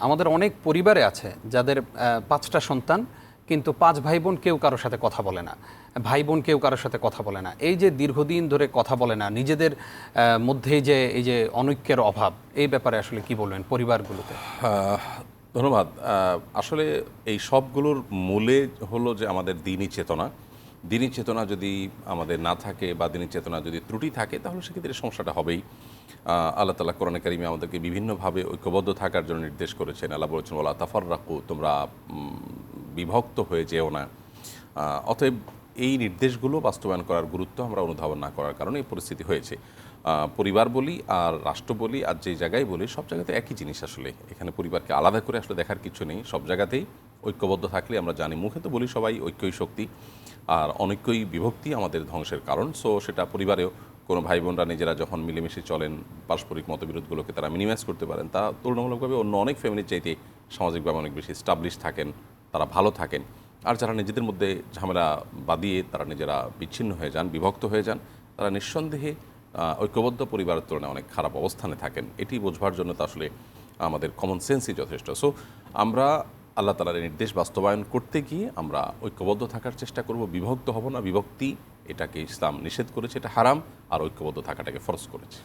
আমাদের অনেক পরিবারে আছে যাদের পাঁচটা সন্তান কিন্তু পাঁচ ভাই বোন কেউ কারোর সাথে কথা বলে না। ভাই বোন কেউ কারোর সাথে কথা বলে না। এই যে দীর্ঘদিন ধরে কথা বলে না নিজেদের আহ, মধ্যে যে এই যে অনৈক্যের অভাব এই ব্যাপারে আসলে কি বলবেন পরিবারগুলোতে? ধন্যবাদ। আসলে এই সবগুলোর মূলে হলো যে আমাদের দিনই চেতনা। দিনই চেতনা যদি আমাদের না থাকে বা দিনই চেতনা যদি ত্রুটি থাকে, তাহলে সেক্ষেত্রে সমস্যাটা হবেই। আল্লাহ তালা কোরআন কারিমে আমাদেরকে বিভিন্নভাবে ঐক্যবদ্ধ থাকার জন্য নির্দেশ করেছেন। আল্লাহ বলেছেন ওলা তাফর রাখু তোমরা বিভক্ত হয়ে যেও না। অতএব এই নির্দেশগুলো বাস্তবায়ন করার গুরুত্ব আমরা অনুধাবন না করার কারণে এই পরিস্থিতি হয়েছে। পরিবার বলি আর রাষ্ট্র বলি আর যে জায়গায় বলি, সব জায়গাতে একই জিনিস আসলে। এখানে পরিবারকে আলাদা করে আসলে দেখার কিছু নেই। সব জায়গাতেই ঐক্যবদ্ধ থাকলে আমরা জানি। মুখে তো বলি সবাই ঐক্যই শক্তি। আর অনৈক্যই বিভক্তি আমাদের ধ্বংসের কারণ। সো সেটা পরিবারেও কোনো ভাই বোনরা নিজেরা যখন মিলেমিশে চলেন, পারস্পরিক মতবিরোধগুলোকে তারা মিনিমাইজ করতে পারেন, তা তুলনামূলকভাবে অন্য অনেক ফ্যামিলির চাইতে সামাজিকভাবে অনেক বেশি স্টাবলিশ থাকেন, তারা ভালো থাকেন। আর যারা নিজেদের মধ্যে ঝামেলা বাদিয়ে তারা নিজেরা বিচ্ছিন্ন হয়ে যান, বিভক্ত হয়ে যান, তারা নিঃসন্দেহে ঐক্যবদ্ধ পরিবারের তুলনায় অনেক খারাপ অবস্থানে থাকেন। এটি বোঝবার জন্য তো আসলে আমাদের কমন সেন্সই যথেষ্ট। সো আমরা আল্লাহ তালার নির্দেশ বাস্তবায়ন করতে গিয়ে আমরা ঐক্যবদ্ধ থাকার চেষ্টা করব, বিভক্ত হব না। বিভক্তি এটাকে ইসলাম নিষেধ করেছে, এটা হারাম, আর ঐক্যবদ্ধ থাকাটাকে ফরস করেছে।